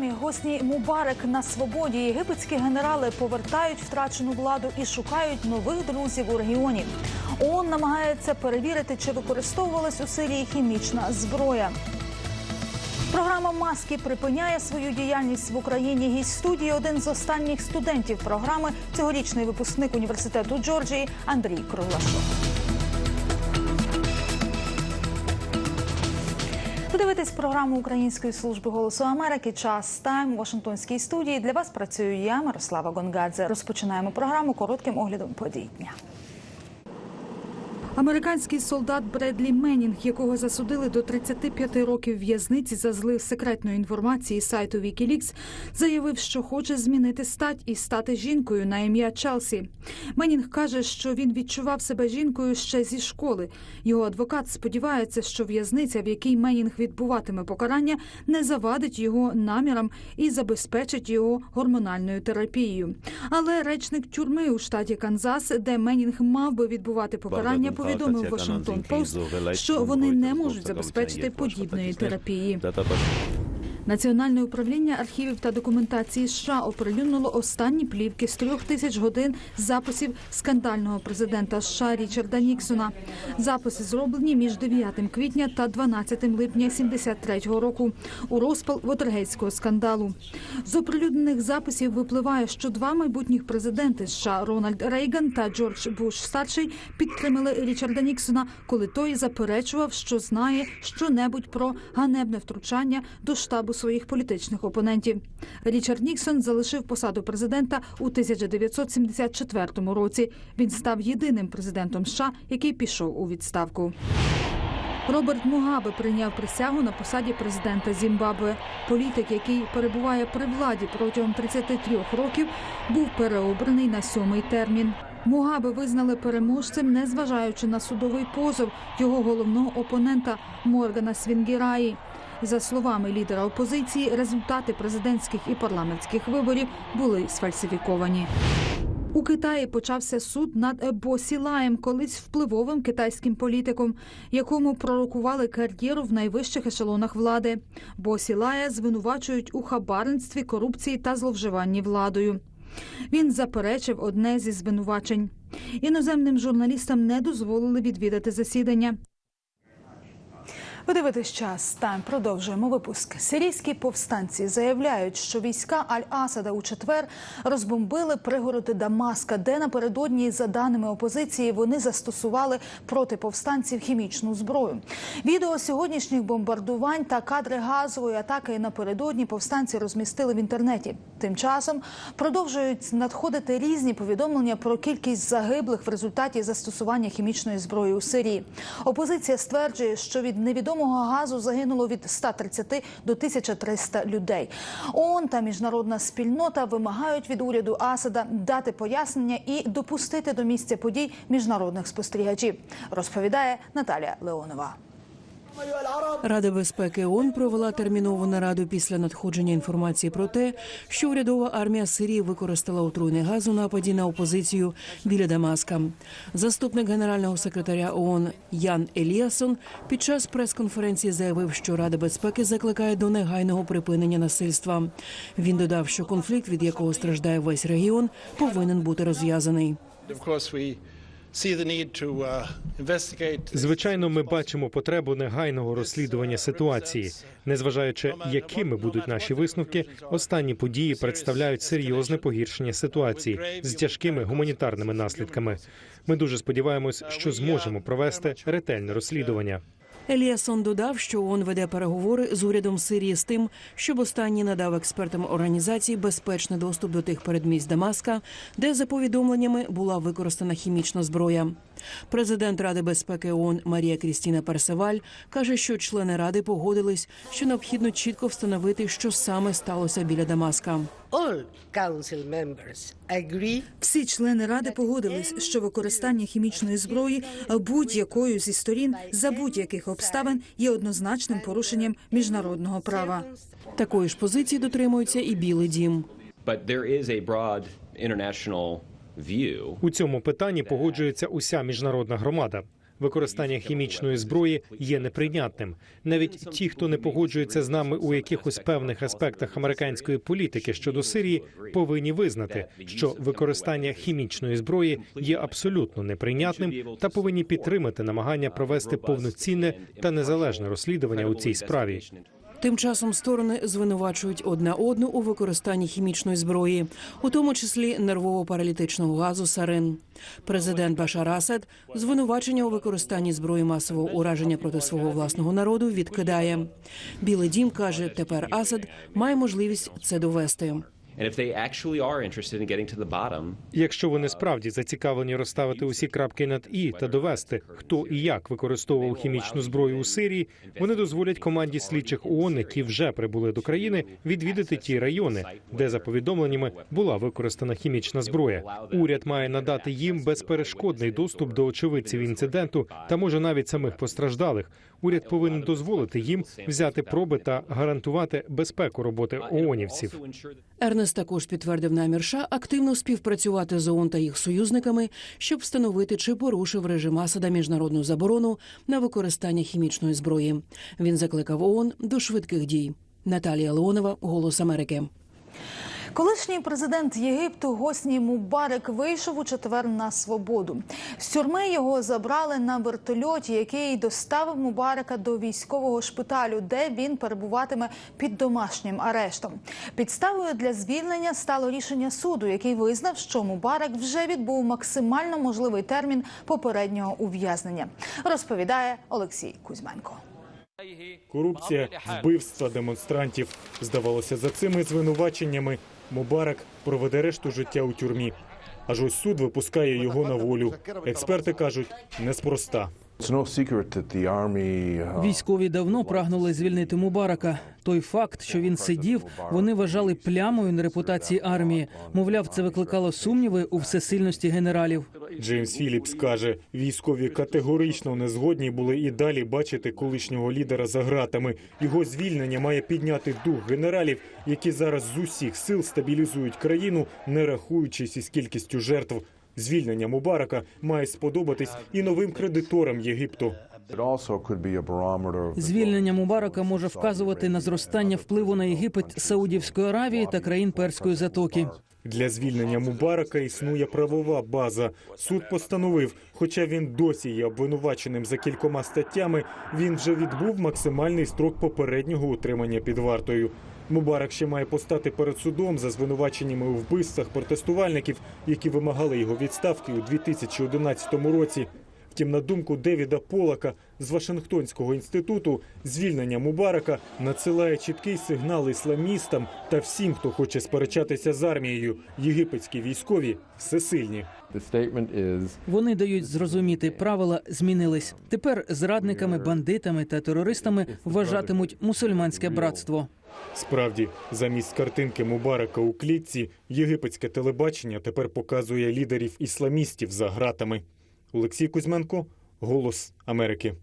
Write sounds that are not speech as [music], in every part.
Програмі гості Мубарек на свободі. Єгипетські генерали повертають втрачену владу і шукають нових друзів у регіоні. ООН намагається перевірити, чи використовувалась у Сирії хімічна зброя. Програма маски припиняє свою діяльність в Україні. Гість студії один з останніх студентів програми, цьогорічний випускник університету Джорджії Андрій Круглашов. Дивитесь програму Української служби голосу Америки. Час тайм у Вашингтонській студії. Для вас працюю я, Мирослава Гонгадзе. Розпочинаємо програму коротким оглядом подій дня. Американський солдат Бредлі Меннінг, якого засудили до 35 років в'язниці за злив секретної інформації сайту Wikileaks, заявив, що хоче змінити стать і стати жінкою на ім'я Челсі. Меннінг каже, що він відчував себе жінкою ще зі школи. Його адвокат сподівається, що в'язниця, в якій Меннінг відбуватиме покарання, не завадить його намірам і забезпечить його гормональною терапією. Але речник тюрми у штаті Канзас, де Меннінг мав би відбувати покарання, повідомив Вашингтон Пост, що вони не можуть забезпечити подібної терапії. Національне управління архівів та документації США оприлюднило останні плівки з трьох тисяч годин записів скандального президента США Річарда Ніксона. Записи зроблені між 9 квітня та 12 липня 73-го року у розпал Вотергейського скандалу. З оприлюднених записів випливає, що два майбутніх президенти США Рональд Рейган та Джордж Буш старший підтримали Річарда Ніксона, коли той заперечував, що знає щонебудь про ганебне втручання до штабу своїх політичних опонентів. Річард Ніксон залишив посаду президента у 1974 році. Він став єдиним президентом США, який пішов у відставку. Роберт Мугабе прийняв присягу на посаді президента Зімбабве. Політик, який перебуває при владі протягом 33 років, був переобраний на сьомий термін. Мугабе визнали переможцем, незважаючи на судовий позов його головного опонента Моргана Свінгіраї. За словами лідера опозиції, результати президентських і парламентських виборів були сфальсифіковані. У Китаї почався суд над Босі Лаєм, колись впливовим китайським політиком, якому пророкували кар'єру в найвищих ешелонах влади. Босі Лая звинувачують у хабарництві, корупції та зловживанні владою. Він заперечив одне зі звинувачень. Іноземним журналістам не дозволили відвідати засідання. Ви дивитесь час. Тайм продовжуємо випуск. Сирійські повстанці заявляють, що війська Аль-Асада у четвер розбомбили пригороди Дамаска, де напередодні, за даними опозиції, вони застосували проти повстанців хімічну зброю. Відео сьогоднішніх бомбардувань та кадри газової атаки напередодні повстанці розмістили в інтернеті. Тим часом продовжують надходити різні повідомлення про кількість загиблих в результаті застосування хімічної зброї у Сирії. Опозиція стверджує, що від невідомого газу загинуло від 130 до 1300 людей. ООН та міжнародна спільнота вимагають від уряду Асада дати пояснення і допустити до місця подій міжнародних спостерігачів. Розповідає Наталія Леонова. Рада безпеки ООН провела термінову нараду після надходження інформації про те, що урядова армія Сирії використала отруйний газ у нападі на опозицію біля Дамаска. Заступник генерального секретаря ООН Ян Еліасон під час прес-конференції заявив, що Рада безпеки закликає до негайного припинення насильства. Він додав, що конфлікт, від якого страждає весь регіон, повинен бути розв'язаний. Uh. Звичайно, ми бачимо потребу негайного розслідування ситуації. Незважаючи, якими будуть наші висновки, останні події представляють серйозне погіршення ситуації з тяжкими гуманітарними наслідками. Ми дуже сподіваємось, що зможемо провести ретельне розслідування. Еліасон додав, що ООН веде переговори з урядом Сирії з тим, щоб останній надав експертам організації безпечний доступ до тих передмість Дамаска, де за повідомленнями була використана хімічна зброя. Президент Ради безпеки ООН Марія Крістіна Персеваль каже, що члени ради погодились, що необхідно чітко встановити, що саме сталося біля Дамаска. Всі члени ради погодились, що використання хімічної зброї будь-якою зі сторін за будь-яких обставин є однозначним порушенням міжнародного права. Такої ж позиції дотримується і Білий Дім. But there is a broad international У цьому питанні погоджується уся міжнародна громада. використання хімічної зброї є неприйнятним. Навіть ті, хто не погоджується з нами у якихось певних аспектах американської політики щодо Сирії, повинні визнати, що використання хімічної зброї є абсолютно неприйнятним та повинні підтримати намагання провести повноцінне та незалежне розслідування у цій справі. Тим часом сторони звинувачують одна одну у використанні хімічної зброї, у тому числі нервово-паралітичного газу сарин. Президент Башар Асад звинувачення у використанні зброї масового ураження проти свого власного народу відкидає. Білий дім каже, тепер Асад має можливість це довести. Якщо вони справді зацікавлені розставити усі крапки над і та довести, хто і як використовував хімічну зброю у Сирії, вони дозволять команді слідчих ООН, які вже прибули до країни, відвідати ті райони, де за повідомленнями була використана хімічна зброя. Уряд має надати їм безперешкодний доступ до очевидців інциденту та може навіть самих постраждалих. Уряд повинен дозволити їм взяти проби та гарантувати безпеку роботи ООНівців. Ернест також підтвердив намір США активно співпрацювати з ООН та їх союзниками, щоб встановити, чи порушив режим Асада міжнародну заборону на використання хімічної зброї. Він закликав ООН до швидких дій. Наталія Леонова, Голос Америки. Колишній президент Єгипту Госні Мубарек вийшов у четвер на свободу. З тюрми його забрали на вертольоті, який доставив Мубарека до військового шпиталю, де він перебуватиме під домашнім арештом. Підставою для звільнення стало рішення суду, який визнав, що Мубарек вже відбув максимально можливий термін попереднього ув'язнення. Розповідає Олексій Кузьменко. Корупція, вбивства демонстрантів. Здавалося, за цими звинуваченнями Мубарак проведе решту життя у тюрмі. Аж ось суд випускає його на волю. Експерти кажуть, неспроста. It's no secret that the army uh, Військові давно прагнули звільнити Мубарака. Той факт, що він сидів, вони вважали плямою на репутації армії. Мовляв, це викликало сумніви у всесильності генералів. Джеймс Філіпс каже, військові категорично не згодні були і далі бачити колишнього лідера за ґратами. Його звільнення має підняти дух генералів, які зараз з усіх сил стабілізують країну, не рахуючись із кількістю жертв. Звільнення Мубарака має сподобатись і новим кредиторам Єгипту. Звільнення Мубарака може вказувати на зростання впливу на Єгипет Саудівської Аравії та країн Перської затоки. Для звільнення Мубарака існує правова база. Суд постановив, хоча він досі є обвинуваченим за кількома статтями, він вже відбув максимальний строк попереднього утримання під вартою. Мубарак ще має постати перед судом за звинуваченнями у вбивствах протестувальників, які вимагали його відставки у 2011 році. Втім, на думку Девіда Полака з Вашингтонського інституту, звільнення Мубарака надсилає чіткий сигнал ісламістам та всім, хто хоче сперечатися з армією. Єгипетські військові всесильні. Вони дають зрозуміти, правила змінились. Тепер зрадниками, бандитами та терористами вважатимуть мусульманське братство. Справді, замість картинки Мубарака у клітці, єгипетське телебачення тепер показує лідерів ісламістів за гратами. Олексій Кузьменко, Голос Америки.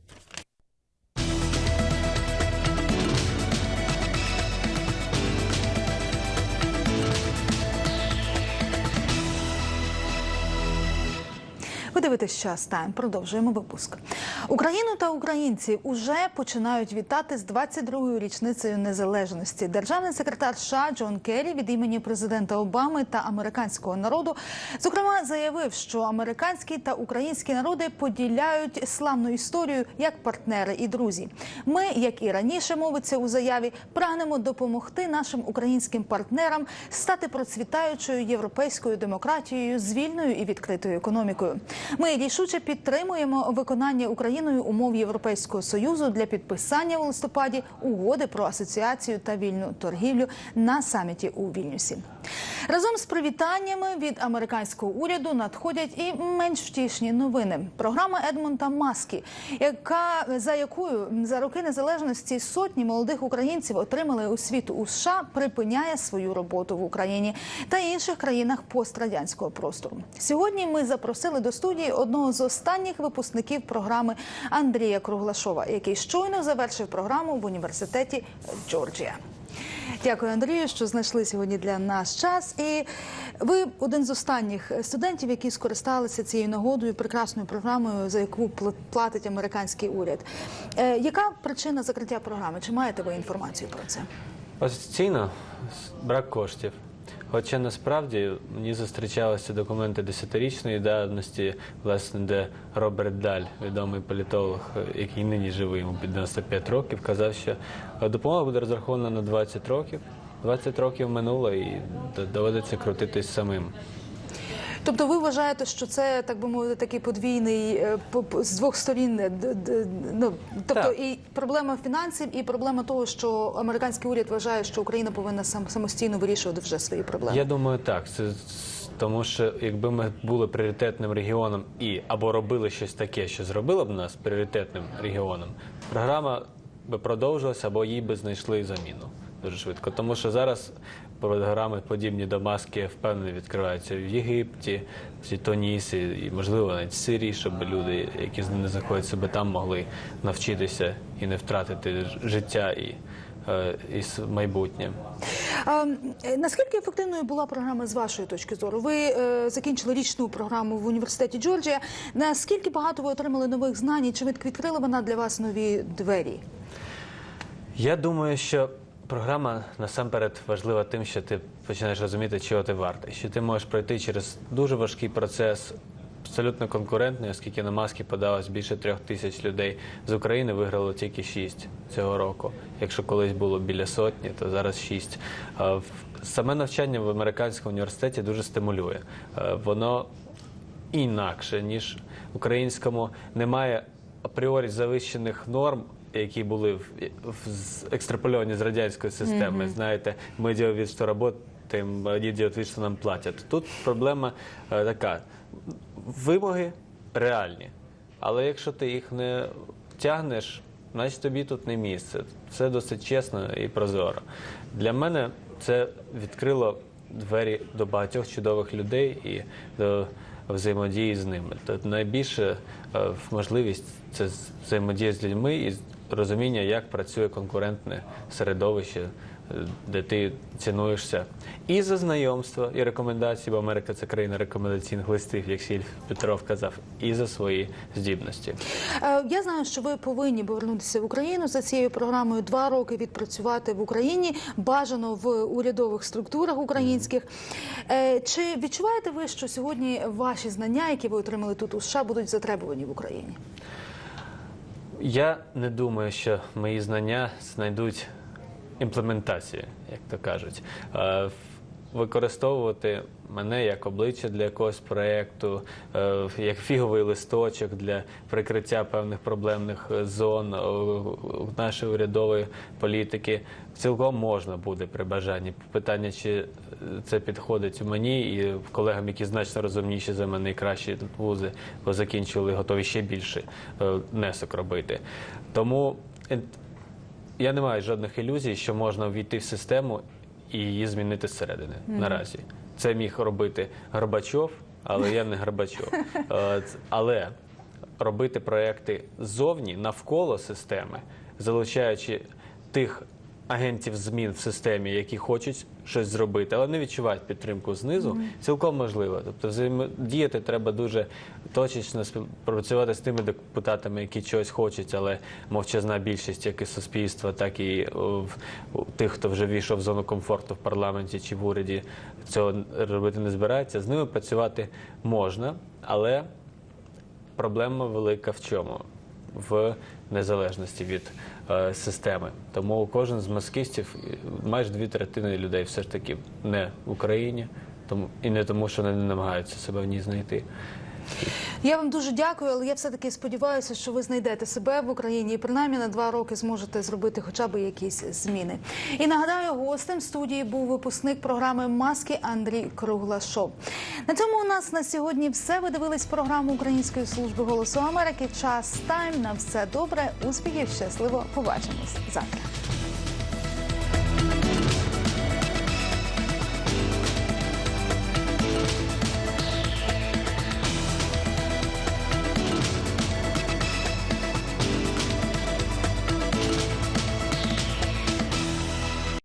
Ви дивитесь час тайм. Продовжуємо випуск. Україну та українці уже починають вітати з 22-ю річницею незалежності. Державний секретар США Джон Керрі від імені президента Обами та американського народу зокрема заявив, що американські та українські народи поділяють славну історію як партнери і друзі. Ми, як і раніше мовиться у заяві, прагнемо допомогти нашим українським партнерам стати процвітаючою європейською демократією з вільною і відкритою економікою. Ми рішуче підтримуємо виконання Україною умов Європейського союзу для підписання у листопаді угоди про асоціацію та вільну торгівлю на саміті у Вільнюсі. Разом з привітаннями від американського уряду надходять і менш втішні новини. Програма Едмонта Маскі, яка за якою за роки незалежності сотні молодих українців отримали освіту у США, припиняє свою роботу в Україні та інших країнах пострадянського простору. Сьогодні ми запросили до студії одного з останніх випускників програми Андрія Круглашова, який щойно завершив програму в університеті Джорджія. Дякую, Андрію, що знайшли сьогодні для нас час. І ви один з останніх студентів, які скористалися цією нагодою, прекрасною програмою, за яку пл- платить американський уряд. Е, яка причина закриття програми? Чи маєте ви інформацію про це? Офіційно брак коштів. Хоча насправді мені зустрічалися документи десятирічної давності, власне, де Роберт Даль, відомий політолог, який нині живий, йому під 95 років, казав, що допомога буде розрахована на 20 років. 20 років минуло і доведеться крутитись самим. Тобто, ви вважаєте, що це так би мовити, такий подвійний е, з двох сторін. е, Ну тобто Так. і проблема фінансів, і проблема того, що американський уряд вважає, що Україна повинна сам самостійно вирішувати вже свої проблеми. Я думаю, так. Це тому, що якби ми були пріоритетним регіоном і або робили щось таке, що зробило б нас пріоритетним регіоном, програма би продовжилася, або їй би знайшли заміну дуже швидко. Тому що зараз програми подібні до маски я впевнений відкриваються в Єгипті, в Тунісі і можливо навіть в Сирії, щоб люди, які не знаходять себе там, могли навчитися і не втратити життя і, е, і майбутнє. А, наскільки ефективною була програма з вашої точки зору? Ви е, закінчили річну програму в університеті Джорджія. Наскільки багато ви отримали нових знань? і Чи від- відкрила вона для вас нові двері? Я думаю, що програма насамперед важлива тим, що ти починаєш розуміти, чого ти вартий. Що ти можеш пройти через дуже важкий процес, абсолютно конкурентний, оскільки на маски подалось більше трьох тисяч людей. З України виграло тільки шість цього року. Якщо колись було біля сотні, то зараз шість. Саме навчання в американському університеті дуже стимулює. Е, Воно інакше, ніж українському. Немає апріорі завищених норм, які були в, в екстрапольовані з радянської системи. Знаєте, ми ділимо від, що работаем, вони ділять від, що нам платять. Тут проблема е, така: вимоги реальні, але якщо ти їх не тягнеш, значить тобі тут не місце. Все досить чесно і прозоро. Для мене це відкрило двері до багатьох чудових людей і до взаємодії з ними. Тобто найбільше е, можливість це взаємодія з людьми і розуміння, як працює конкурентне середовище, е, де ти цінуєшся і за знайомства, і рекомендації, бо Америка це країна рекомендаційних листів, як Сіль Петров казав, і за свої здібності. Е, Я знаю, що ви повинні повернутися в Україну за цією програмою. Два роки відпрацювати в Україні, бажано в урядових структурах українських. Е, Чи відчуваєте ви, що сьогодні ваші знання, які ви отримали тут у США, будуть затребувані в Україні? Я не думаю, що мої знання знайдуть імплементацію, як то кажуть. Використовувати мене як обличчя для якогось проєкту, е, як фіговий листочок для прикриття певних проблемних е, зон е, нашої урядової політики цілком можна буде при бажанні. Питання, чи це підходить мені і колегам, які значно розумніші за мене і кращі вузи, бо закінчили, готові ще більше внесок робити. Тому я не маю жодних ілюзій, що можна ввійти в систему і її змінити зсередини наразі. Це міг робити Горбачов, але я не Горбачов. [laughs] Е, Але робити проекти ззовні навколо системи, залучаючи тих агентів змін в системі, які хочуть щось зробити, але не відчувають підтримку знизу, цілком можливо. Тобто взаємодіяти треба дуже точечно співпрацювати з тими депутатами, які чогось хочуть, але мовчазна більшість як і суспільства, так і в- тих, хто вже війшов в зону комфорту в парламенті чи в уряді, цього робити не збирається. З ними працювати можна, але проблема велика в чому? В незалежності від е, системи. Тому кожен з маскистів, майже дві третини людей все ж таки не в Україні, тому і не тому, що вони не намагаються себе в ній знайти. Я вам дуже дякую, але я все таки сподіваюся, що ви знайдете себе в Україні і принаймні на два роки зможете зробити хоча б якісь зміни. І нагадаю, гостем студії був випускник програми Маски Андрій Круглашов. На цьому у нас на сьогодні все. Ви дивились програму Української служби голосу Америки. Час тайм на все добре. Успіхів, щасливо. Побачимось завтра.